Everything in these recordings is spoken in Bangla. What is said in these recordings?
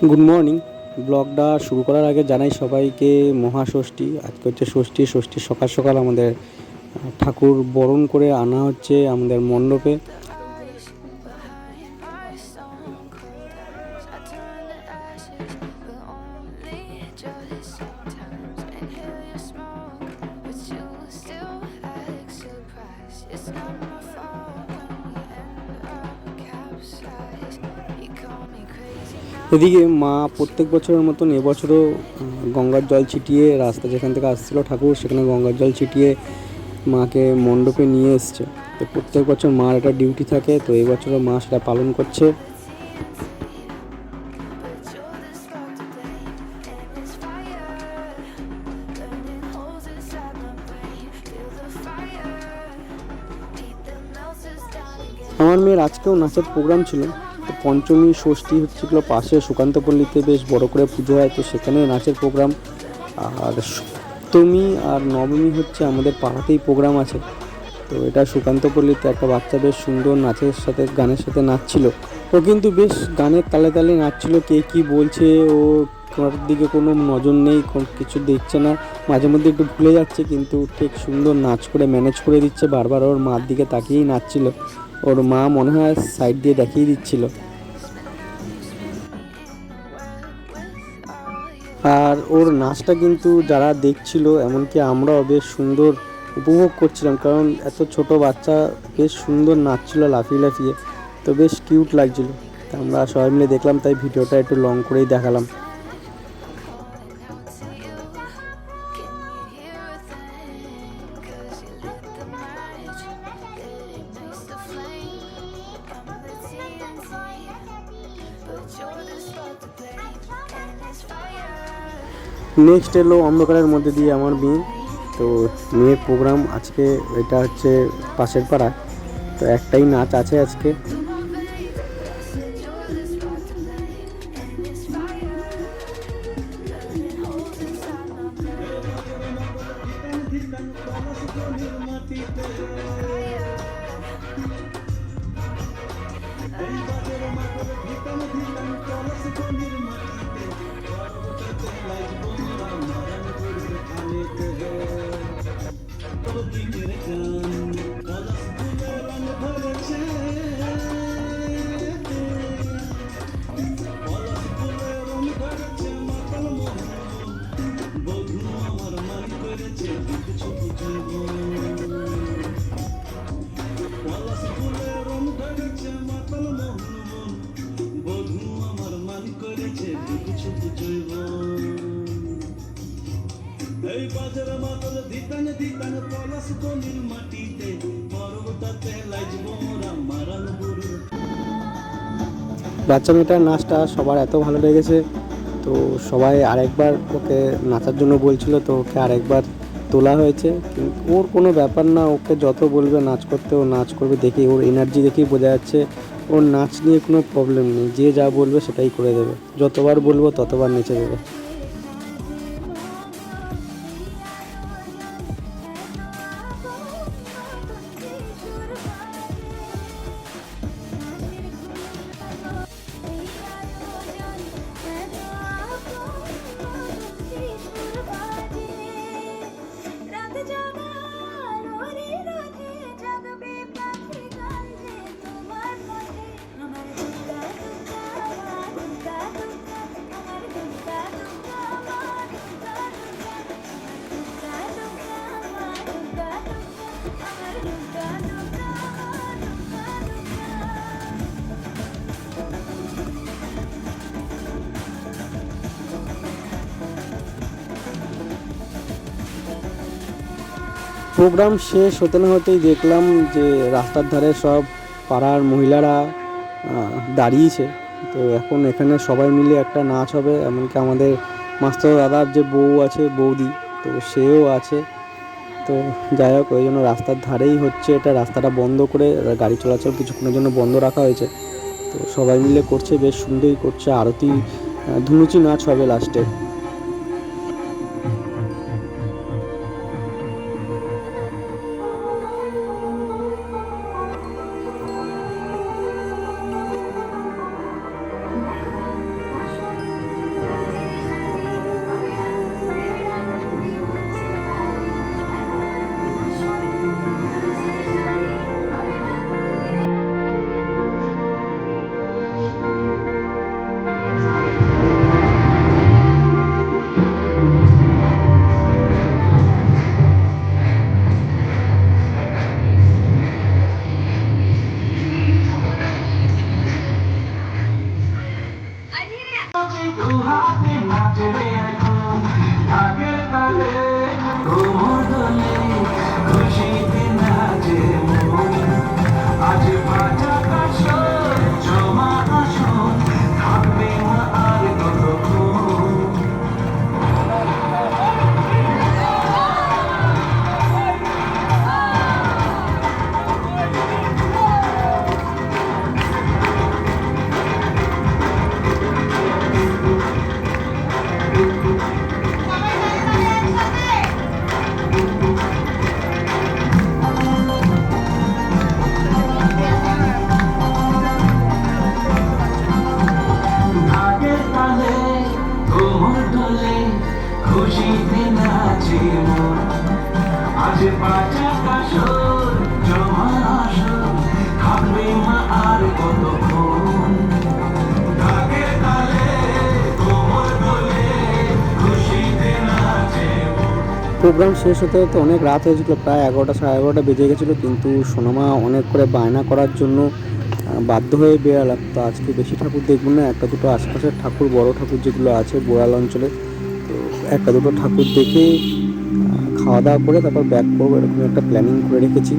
গুড মর্নিং ব্লগটা শুরু করার আগে জানাই সবাইকে মহাষষ্ঠী। আজকে হচ্ছে ষষ্ঠী। ষষ্ঠী সকাল সকাল আমাদের ঠাকুর বরণ করে আনা হচ্ছে আমাদের মণ্ডপে। এদিকে মা প্রত্যেক বছরের মতন এবছরও গঙ্গার জল ছিটিয়ে রাস্তা যেখান থেকে আসছিল ঠাকুর, সেখানে গঙ্গার জল ছিটিয়ে মাকে মণ্ডপে নিয়ে এসছে তো প্রত্যেক বছর মার একটা ডিউটি থাকে, তো এবছরও মা সেটা পালন করছে. আমার মেয়ের আজকেও নাচের প্রোগ্রাম ছিল তো পঞ্চমী, ষষ্ঠী হচ্ছিল পাশে সুকান্ত সুকান্তপল্লীতে বেশ বড় করে পুজো হয়। তো সেখানে নাচের প্রোগ্রাম আর সপ্তমী আর নবমী হচ্ছে আমাদের পাড়াতেই প্রোগ্রাম আছে। তো এটা সুকান্ত সুকান্তপল্লীতে একটা বাচ্চা বেশ সুন্দর নাচের সাথে, গানের সাথে নাচছিল। ও কিন্তু বেশ গানের তালে তালে নাচছিল, কে কি বলছে, ও কার দিকে কোনো নজর নেই কিছু দেখছে না। মাঝে মধ্যে একটু ভুলে যাচ্ছে, কিন্তু ঠিক সুন্দর নাচ করে ম্যানেজ করে দিচ্ছে। বারবার ওর মার দিকে তাকিয়েই নাচছিল। ওর মা মনে হয় সাইড দিয়ে দেখিয়ে দিচ্ছিল। আর ওর নাচটা কিন্তু যারা দেখছিল, এমনকি আমরাও বেশ সুন্দর উপভোগ করছিলাম, কারণ এত ছোট বাচ্চা বেশ সুন্দর নাচছিল লাফিয়ে লাফিয়ে। তো বেশ কিউট লাগছিল। তা আমরা সবাই মিলে দেখলাম, তাই ভিডিওটা একটু লং করেই দেখালাম। নেক্সট এলো অন্ধকারের মধ্যে দিয়ে আমার মেয়ে তো মেয়ের প্রোগ্রাম আজকে এটা হচ্ছে পাশের পাড়ায় তো একটাই নাচ আছে আজকে। বাচ্চা মেয়েটার নাচটা সবার এত ভালো লেগেছে, তো সবাই আরেকবার ওকে নাচার জন্য বলছিল, তো ওকে আরেকবার তোলা হয়েছে। ওর কোনো ব্যাপার না, ওকে যত বলবে নাচ করতে, ও নাচ করবে দেখি ওর এনার্জি দেখেই বোঝা যাচ্ছে। ওর নাচ নিয়ে কোনো প্রবলেম নেই। যে যা বলবে সেটাই করে দেবে। যতবার বলব ততবার নেচে দেবে। প্রোগ্রাম শেষ হতে না হতেই দেখলাম যে রাস্তার ধারে সব পাড়ার মহিলারা দাঁড়িয়েছে। তো এখন এখানে সবাই মিলে একটা নাচ হবে, এমনকি আমাদের মাস্টার দাদার যে বউ আছে, বৌদি, তো সেও আছে। তো যাই হোক, ওই জন্য রাস্তার ধারেই হচ্ছে এটা, রাস্তাটা বন্ধ করে গাড়ি চলাচল কিছুক্ষণের জন্য বন্ধ রাখা হয়েছে। তো সবাই মিলে করছে, বেশ সুন্দরই করছে। আরতি ধুনুচি নাচ হবে লাস্টে। প্রোগ্রাম শেষ হতে হতে অনেক রাত হয়েছিল প্রায় এগারোটা সাড়ে এগারোটা বেজে গেছিল, কিন্তু সোনামা অনেক করে বায়না করার জন্য বাধ্য হয়ে বেরালাম। তো আজকে বেশি ঠাকুর দেখব না, একটা দুটো আশপাশের ঠাকুর, বড় ঠাকুর যেগুলো আছে, বোড়াল অঞ্চলে একটা দুটো ঠাকুর দেখে খাওয়া দাওয়া করে তারপর ব্যাক করব, এরকম একটা প্ল্যানিং করে রেখেছি।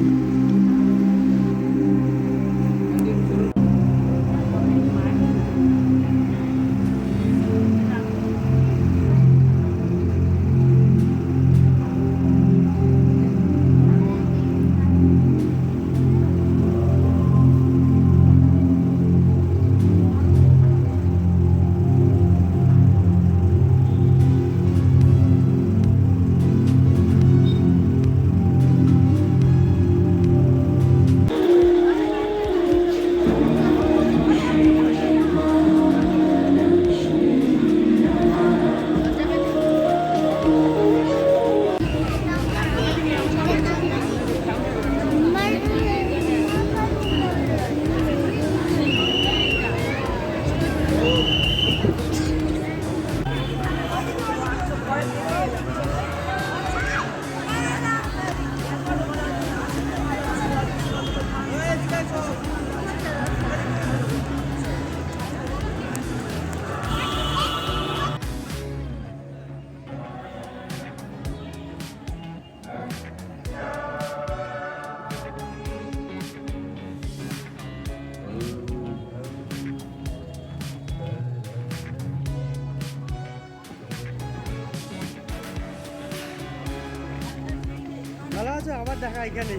দেখা এখানে।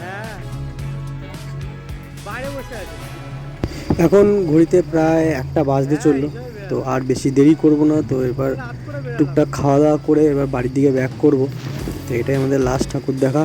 হ্যাঁ। বাইরে বসে আছি। এখন ঘড়িতে প্রায় একটা বাজতে চলল তো আর বেশি দেরি করব না তো এবার টুকটাক খাওয়া দাওয়া করে এবার বাড়ির দিকে ব্যাক করব। তো এটাই আমাদের লাস্ট ঠাকুর দেখা।